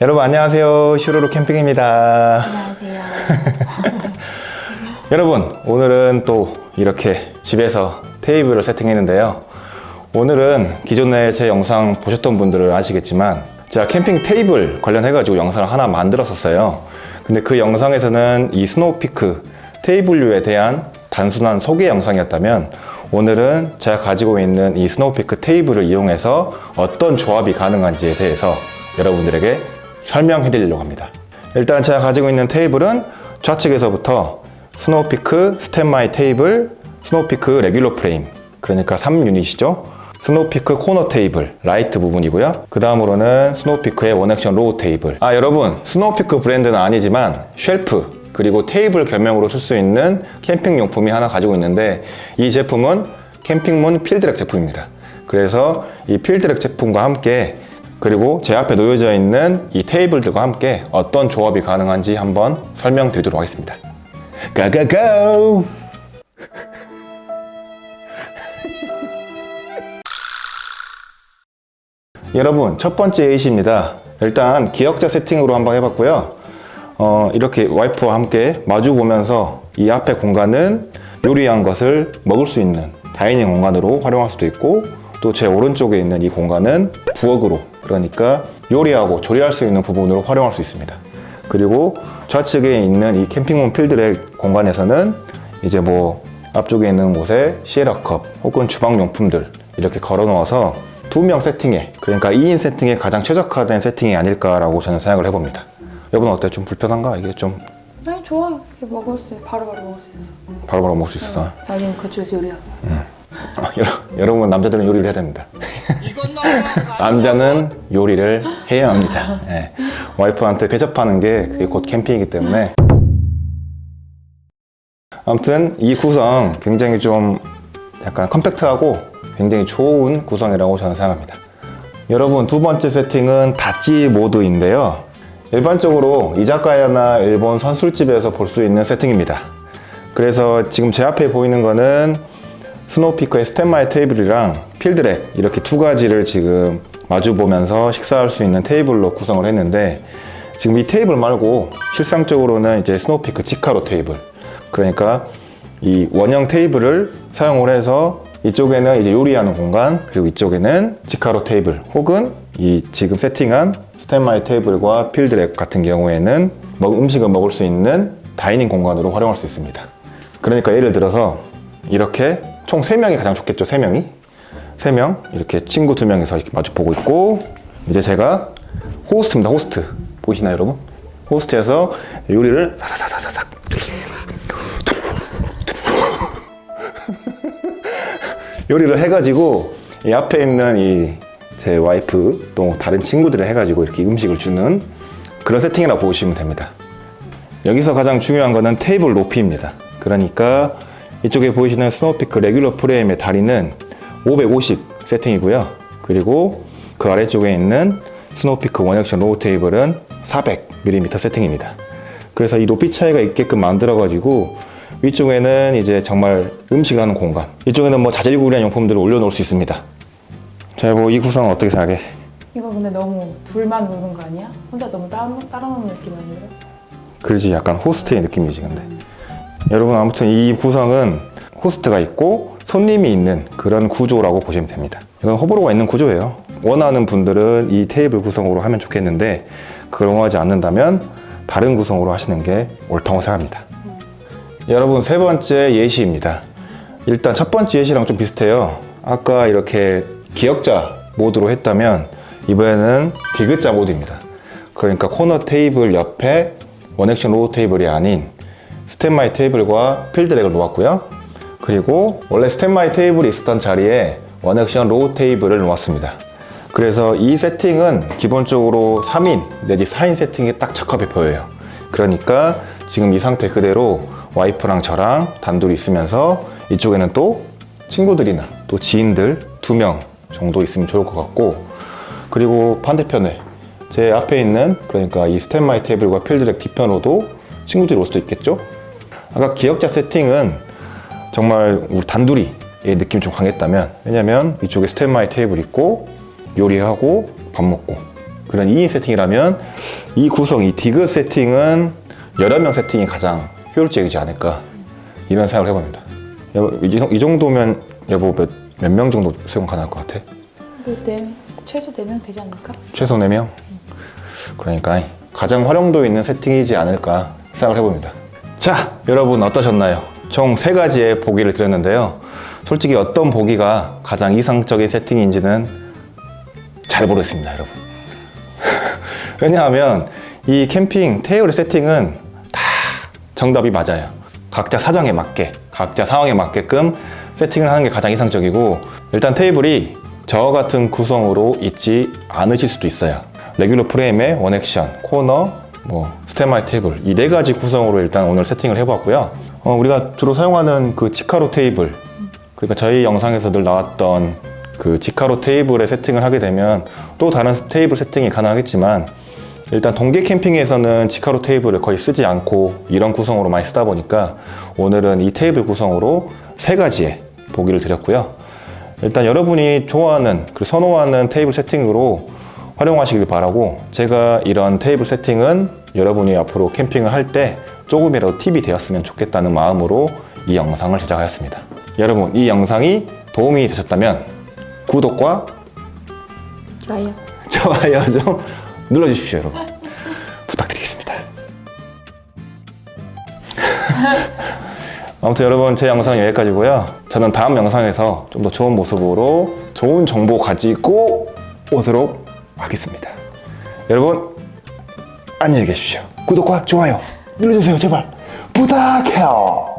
여러분 안녕하세요. 슈로로 캠핑입니다. 안녕하세요. 여러분 오늘은 또 이렇게 집에서 테이블을 세팅했는데요. 오늘은 기존에 제 영상 보셨던 분들은 아시겠지만 제가 캠핑 테이블 관련해 가지고 영상을 하나 만들었었어요. 근데 그 영상에서는 이 스노우피크 테이블류에 대한 단순한 소개 영상이었다면 오늘은 제가 가지고 있는 이 스노우피크 테이블을 이용해서 어떤 조합이 가능한지에 대해서 여러분들에게 설명해 드리려고 합니다. 일단 제가 가지고 있는 테이블은 좌측에서부터 스노우피크 스탠마이 테이블, 스노우피크 레귤러 프레임, 그러니까 3유닛이죠. 스노우피크 코너 테이블, 라이트 부분이고요. 그 다음으로는 스노우피크의 원액션 로우 테이블. 아, 여러분, 스노우피크 브랜드는 아니지만 쉘프, 그리고 테이블 겸용으로 쓸 수 있는 캠핑 용품이 하나 가지고 있는데 이 제품은 캠핑문 필드렉 제품입니다. 그래서 이 필드렉 제품과 함께 그리고 제 앞에 놓여져 있는 이 테이블들과 함께 어떤 조합이 가능한지 한번 설명드리도록 하겠습니다. 가가고! 여러분 첫 번째 예시입니다. 일단 기억자 세팅으로 한번 해봤고요. 어, 이렇게 와이프와 함께 마주 보면서 이 앞에 공간은 요리한 것을 먹을 수 있는 다이닝 공간으로 활용할 수도 있고 또 제 오른쪽에 있는 이 공간은 부엌으로 그러니까 요리하고 조리할 수 있는 부분으로 활용할 수 있습니다. 그리고 좌측에 있는 이 캠핑홈 필드의 공간에서는 이제 뭐 앞쪽에 있는 곳에 시에라컵 혹은 주방 용품들 이렇게 걸어 놓아서 두 명 세팅에 그러니까 2인 세팅에 가장 최적화된 세팅이 아닐까라고 저는 생각을 해봅니다. 여러분 어때? 좀 불편한가? 이게 좀 아니 좋아. 이렇게 먹을 수 바로바로 먹을 수 있어. 바로 바로 먹을 수 있어서 자기는 그쪽에서 요리하고. 아, 여러, 여러 분 남자들은 요리를 해야 됩니다. 남자는 요리를 해야 합니다. 예. 와이프한테 대접하는 게 그게 곧 캠핑이기 때문에 아무튼 이 구성 굉장히 좀 약간 컴팩트하고 굉장히 좋은 구성이라고 저는 생각합니다. 여러분 두 번째 세팅은 다찌 모드인데요. 일반적으로 이자카야나 일본 선술집에서 볼 수 있는 세팅입니다. 그래서 지금 제 앞에 보이는 거는 스노우피커의 스탠마이 테이블이랑 필드렉 이렇게 두 가지를 지금 마주 보면서 식사할 수 있는 테이블로 구성을 했는데 지금 이 테이블 말고 실상적으로는 이제 스노우피크 지카로 테이블 그러니까 이 원형 테이블을 사용을 해서 이쪽에는 이제 요리하는 공간 그리고 이쪽에는 지카로 테이블 혹은 이 지금 세팅한 스탠마이 테이블과 필드렉 같은 경우에는 먹- 음식을 먹을 수 있는 다이닝 공간으로 활용할 수 있습니다. 그러니까 예를 들어서 이렇게 총 3명이 가장 좋겠죠, 3명이. 3명, 이렇게 친구 2명이서 이렇게 마주 보고 있고, 이제 제가 호스트입니다, 호스트. 보이시나요, 여러분? 호스트에서 요리를 사사사사삭. 요리를 해가지고, 이 앞에 있는 이 제 와이프 또 다른 친구들을 해가지고 이렇게 음식을 주는 그런 세팅이라고 보시면 됩니다. 여기서 가장 중요한 거는 테이블 높이입니다. 그러니까 이쪽에 보이시는 스노우피크 레귤러 프레임의 다리는 550 세팅이고요. 그리고 그 아래쪽에 있는 스노우피크 원액션 로우 테이블은 400mm 세팅입니다. 그래서 이 높이 차이가 있게끔 만들어가지고 위쪽에는 이제 정말 음식을 하는 공간, 이쪽에는 뭐 자질구레한 용품들을 올려놓을 수 있습니다. 자, 뭐 이 구성 어떻게 생각해? 이거 근데 너무 둘만 노는 거 아니야? 혼자 너무 따, 따라 노는 느낌 아니에요? 그러지 약간 호스트의 느낌이지 근데 여러분 아무튼 이 구성은 호스트가 있고 손님이 있는 그런 구조라고 보시면 됩니다. 이건 호불호가 있는 구조예요. 원하는 분들은 이 테이블 구성으로 하면 좋겠는데 그걸 원하지 않는다면 다른 구성으로 하시는 게 옳다고 생각합니다. 여러분 세 번째 예시입니다. 일단 첫 번째 예시랑 좀 비슷해요. 아까 이렇게 기역자 모드로 했다면 이번에는 디귿자 모드입니다. 그러니까 코너 테이블 옆에 원액션 로우 테이블이 아닌 스탠마이 테이블과 필드렉을 놓았고요. 그리고 원래 스탠마이 테이블이 있었던 자리에 원액션 로우 테이블을 놓았습니다. 그래서 이 세팅은 기본적으로 3인 내지 4인 세팅이 딱 적합해 보여요. 그러니까 지금 이 상태 그대로 와이프랑 저랑 단둘이 있으면서 이쪽에는 또 친구들이나 또 지인들 두 명 정도 있으면 좋을 것 같고 그리고 반대편에 제 앞에 있는 그러니까 이 스탠마이 테이블과 필드렉 뒤편으로도 친구들이 올 수도 있겠죠. 아까 기억자 세팅은 정말 우리 단둘이의 느낌이 좀 강했다면 왜냐면 이쪽에 스탠마이 테이블 있고 요리하고 밥 먹고 그런 2인 세팅이라면 이 구성, 이 디귿 세팅은 여러 명 세팅이 가장 효율적이지 않을까 이런 생각을 해봅니다. 여보, 이, 정- 정도면 여보 몇명 정도 수용 가능할 것 같아? 그 네, 최소 4명 되지 않을까? 최소 4명? 그러니까 가장 활용도 있는 세팅이지 않을까 생각을 해봅니다. 자, 여러분 어떠셨나요? 총 세 가지의 보기를 드렸는데요. 솔직히 어떤 보기가 가장 이상적인 세팅인지는 잘 모르겠습니다, 여러분. 왜냐하면 이 캠핑 테이블 세팅은 다 정답이 맞아요. 각자 사정에 맞게, 각자 상황에 맞게끔 세팅을 하는 게 가장 이상적이고, 일단 테이블이 저 같은 구성으로 있지 않으실 수도 있어요. 레귤러 프레임에 원액션, 코너, 뭐 스테마이 테이블 이 네 가지 구성으로 일단 오늘 세팅을 해보았고요. 어, 우리가 주로 사용하는 그 지카로 테이블, 그러니까 저희 영상에서 늘 나왔던 그 지카로 테이블에 세팅을 하게 되면 또 다른 테이블 세팅이 가능하겠지만 일단 동계 캠핑에서는 지카로 테이블을 거의 쓰지 않고 이런 구성으로 많이 쓰다 보니까 오늘은 이 테이블 구성으로 세 가지의 보기를 드렸고요. 일단 여러분이 좋아하는 그리고 선호하는 테이블 세팅으로 활용하시길 바라고 제가 이런 테이블 세팅은 여러분이 앞으로 캠핑을 할 때 조금이라도 팁이 되었으면 좋겠다는 마음으로 이 영상을 제작하였습니다. 여러분 이 영상이 도움이 되셨다면 구독과 좋아요. 좋아요 좀 눌러주십시오 여러분 부탁드리겠습니다 아무튼 여러분 제 영상 여기까지고요 저는 다음 영상에서 좀 더 좋은 모습으로 좋은 정보 가지고 오도록 하겠습니다. 여러분 안녕히 계십시오. 구독과 좋아요 눌러주세요 제발. 부탁해요